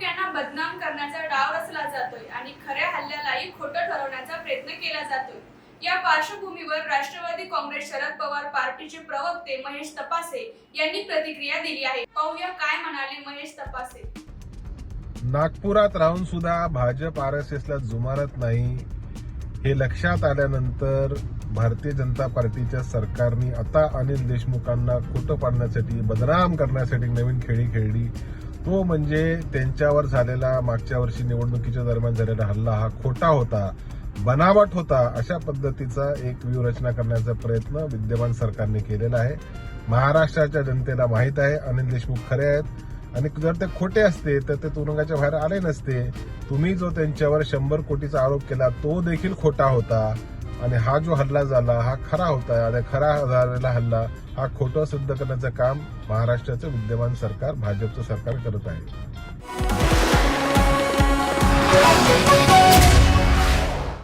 देशमुख यांना बदनाम करण्याचा डाव रचला जातोय आणि खऱ्या हल्ल्यालाही खोटं ठरवण्याचा प्रयत्न केला जातोय. या पार्श्वभूमीवर राष्ट्रवादी काँग्रेस शरद पवार पार्टीचे प्रवक्ते महेश तपासे यांनी प्रतिक्रिया दिली आहे. पाहूया काय म्हणाले महेश तपासे. नागपुरात राहून सुद्धा भाजप आर एस एसला जुमारत नाही. हे लक्षात आल्यानंतर भारतीय जनता पार्टीच्या सरकारने आता अनिल देशमुखांना खोटं पाडण्यासाठी बदनाम करण्यासाठी नवीन खेळी खेळली. तो म्हणजे त्यांच्यावर झालेला मागच्या वर्षी निवडणुकीच्या दरम्यान झालेला हल्ला हा खोटा होता बनावट होता अशा पद्धतीचा एक व्यूहरचना करण्याचा प्रयत्न विद्यमान सरकारने केलेला आहे. महाराष्ट्राच्या जनतेला माहीत आहे अनिल देशमुख खरे आहेत. आणि जर ते खोटे असते तर ते तुरुंगाच्या बाहेर आले नसते. तुम्ही जो त्यांच्यावर शंभर कोटीचा आरोप केला तो देखील खोटा होता. आणि हा जो हल्ला झाला हा खरा होता आणि खरा झालेला हल्ला हा खोटं सिद्ध करण्याचं काम महाराष्ट्राचं विद्यमान सरकार भाजपचं सरकार करत आहे.